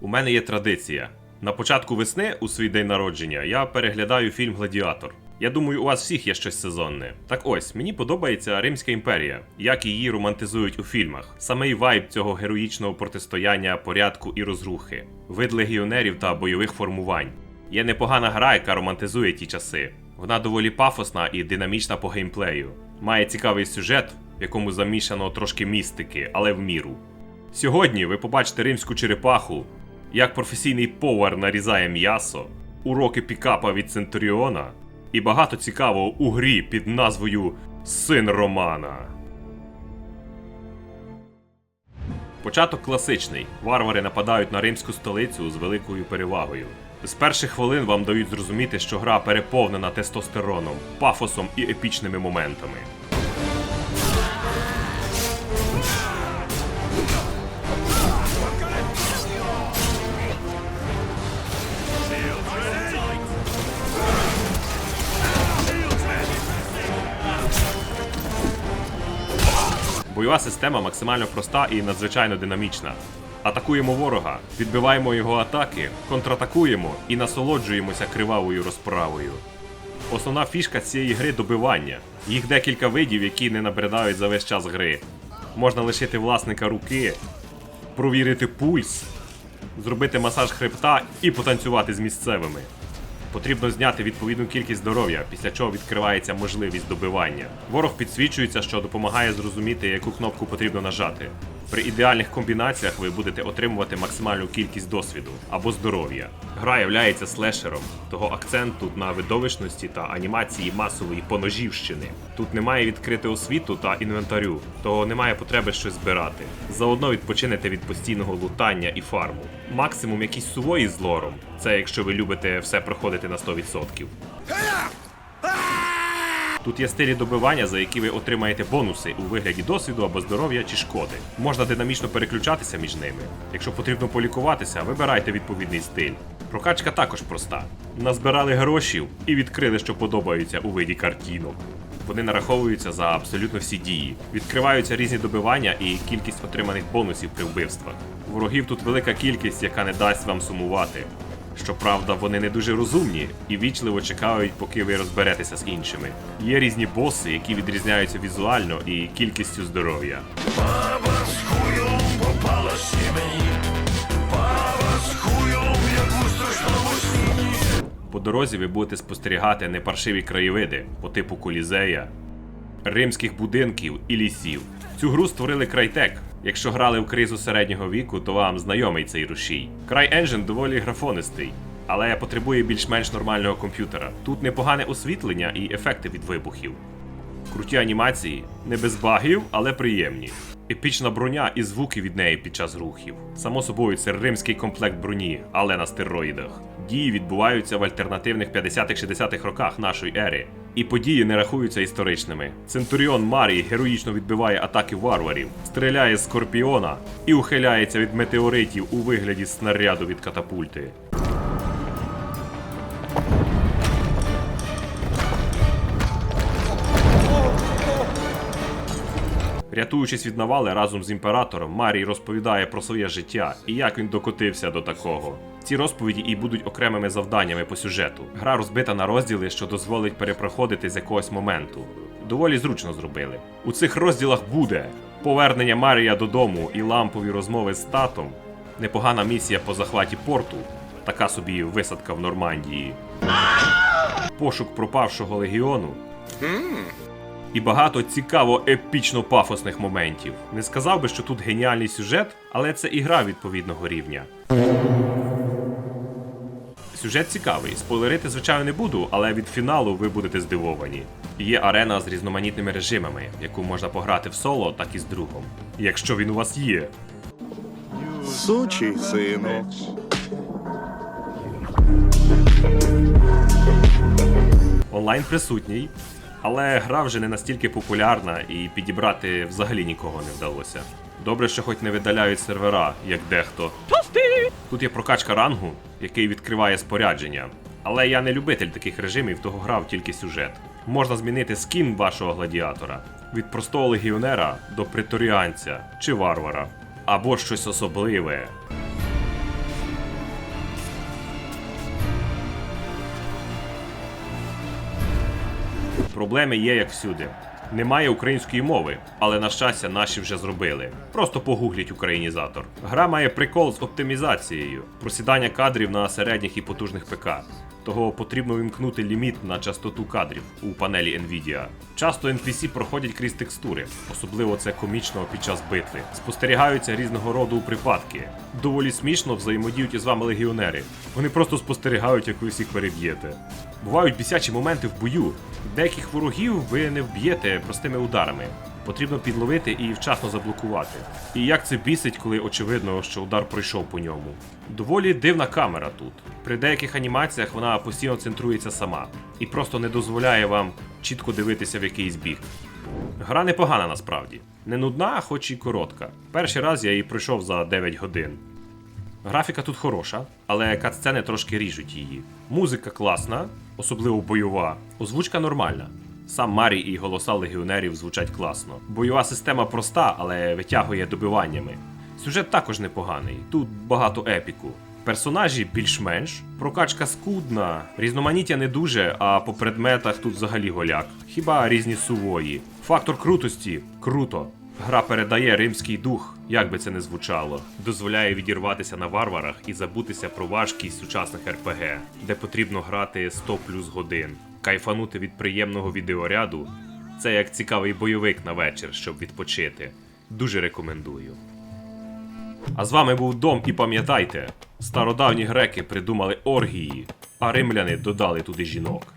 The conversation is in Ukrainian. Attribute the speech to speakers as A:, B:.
A: У мене є традиція. На початку весни, у свій день народження, я переглядаю фільм Гладіатор. Я думаю, у вас всіх є щось сезонне. Так ось, мені подобається Римська імперія, як її романтизують у фільмах. Саме вайб цього героїчного протистояння порядку і розрухи, вид легіонерів та бойових формувань. Є непогана гра, яка романтизує ті часи. Вона доволі пафосна і динамічна по геймплею. Має цікавий сюжет, в якому замішано трошки містики, але в міру. Сьогодні ви побачите римську черепаху, як професійний повар нарізає м'ясо, уроки пікапа від Центуріона і багато цікавого у грі під назвою Син Романа. Початок класичний. Варвари нападають на римську столицю з великою перевагою. З перших хвилин вам дають зрозуміти, що гра переповнена тестостероном, пафосом і епічними моментами. Бойова система максимально проста і надзвичайно динамічна. Атакуємо ворога, відбиваємо його атаки, контратакуємо і насолоджуємося кривавою розправою. Основна фішка цієї гри добивання. Їх декілька видів, які не набридають за весь час гри. Можна лишити власника руки, провірити пульс, зробити масаж хребта і потанцювати з місцевими. Потрібно зняти відповідну кількість здоров'я, після чого відкривається можливість добивання. Ворог підсвічується, що допомагає зрозуміти, яку кнопку потрібно нажати. При ідеальних комбінаціях ви будете отримувати максимальну кількість досвіду або здоров'я. Гра являється слешером, того акцент тут на видовищності та анімації масової поножівщини. Тут немає відкритого світу та інвентарю, того немає потреби щось збирати. Заодно відпочинете від постійного лутання і фарму. Максимум якісь сувої з лором. Це якщо ви любите все проходити на 100%. Тут є стилі добивання, за які ви отримаєте бонуси у вигляді досвіду або здоров'я чи шкоди. Можна динамічно переключатися між ними. Якщо потрібно полікуватися, вибирайте відповідний стиль. Прокачка також проста. Назбирали грошів і відкрили, що подобаються у виді картінок. Вони нараховуються за абсолютно всі дії. Відкриваються різні добивання і кількість отриманих бонусів при вбивствах. Ворогів тут велика кількість, яка не дасть вам сумувати. Щоправда, вони не дуже розумні і вічливо чекають, поки ви розберетеся з іншими. Є різні боси, які відрізняються візуально і кількістю здоров'я. По дорозі ви будете спостерігати непаршиві краєвиди по типу колізея, римських будинків і лісів. Цю гру створили Crytek. Якщо грали в кризу середнього віку, то вам знайомий цей рушій. CryEngine доволі графонистий, але потребує більш-менш нормального комп'ютера. Тут непогане освітлення і ефекти від вибухів. Круті анімації, не без багів, але приємні. Епічна броня і звуки від неї під час рухів. Само собою, це римський комплект броні, але на стероїдах. Дії відбуваються в альтернативних 50-60-х роках нашої ери, і події не рахуються історичними. Центуріон Марій героїчно відбиває атаки варварів, стріляє з скорпіона і ухиляється від метеоритів у вигляді снаряду від катапульти. Рятуючись від навали разом з імператором, Марій розповідає про своє життя і як він докотився до такого. Ці розповіді і будуть окремими завданнями по сюжету. Гра розбита на розділи, що дозволить перепроходити з якогось моменту. Доволі зручно зробили. У цих розділах буде повернення Марія додому і лампові розмови з татом, непогана місія по захваті порту, така собі висадка в Нормандії, пошук пропавшого легіону, і багато цікаво епічно пафосних моментів. Не сказав би, що тут геніальний сюжет, але це ігра відповідного рівня. Сюжет цікавий. Спойлерити, звичайно, не буду, але від фіналу ви будете здивовані. Є арена з різноманітними режимами, яку можна пограти в соло, так і з другом. Якщо він у вас є.
B: Сучий сину.
A: Онлайн присутній, але гра вже не настільки популярна і підібрати взагалі нікого не вдалося. Добре, що хоч не видаляють сервера, як дехто. Тут є прокачка рангу, який відкриває спорядження. Але я не любитель таких режимів, того грав тільки сюжет. Можна змінити скін вашого гладіатора від простого легіонера до преторіанця чи варвара, або щось особливе. Проблеми є як всюди. Немає української мови, але на щастя наші вже зробили. Просто погугліть українізатор. Гра має прикол з оптимізацією, просідання кадрів на середніх і потужних ПК. Того потрібно вимкнути ліміт на частоту кадрів у панелі Nvidia. Часто NPC проходять крізь текстури, особливо це комічно під час битви. Спостерігаються різного роду припадки. Доволі смішно взаємодіють із вами легіонери. Вони просто спостерігають, як ви всіх переб'єте. Бувають бісячі моменти в бою. Деяких ворогів ви не вб'єте простими ударами. Потрібно підловити і вчасно заблокувати. І як це бісить, коли очевидно, що удар пройшов по ньому. Доволі дивна камера тут. При деяких анімаціях вона постійно центрується сама і просто не дозволяє вам чітко дивитися в якийсь бік. Гра непогана насправді. Не нудна, хоч і коротка. Перший раз я її пройшов за 9 годин. Графіка тут хороша, але катсцени трошки ріжуть її. Музика класна, особливо бойова. Озвучка нормальна. Сам Марій і голоса легіонерів звучать класно. Бойова система проста, але витягує добиваннями. Сюжет також непоганий. Тут багато епіку. Персонажі більш-менш, прокачка скудна, різноманіття не дуже, а по предметах тут взагалі голяк. Хіба різні сувої. Фактор крутості круто. Гра передає римський дух, як би це не звучало, дозволяє відірватися на варварах і забутися про важкість сучасних РПГ, де потрібно грати 100 плюс годин. Кайфанути від приємного відеоряду це як цікавий бойовик на вечір, щоб відпочити. Дуже рекомендую. А з вами був Дом і пам'ятайте, стародавні греки придумали оргії, а римляни додали туди жінок.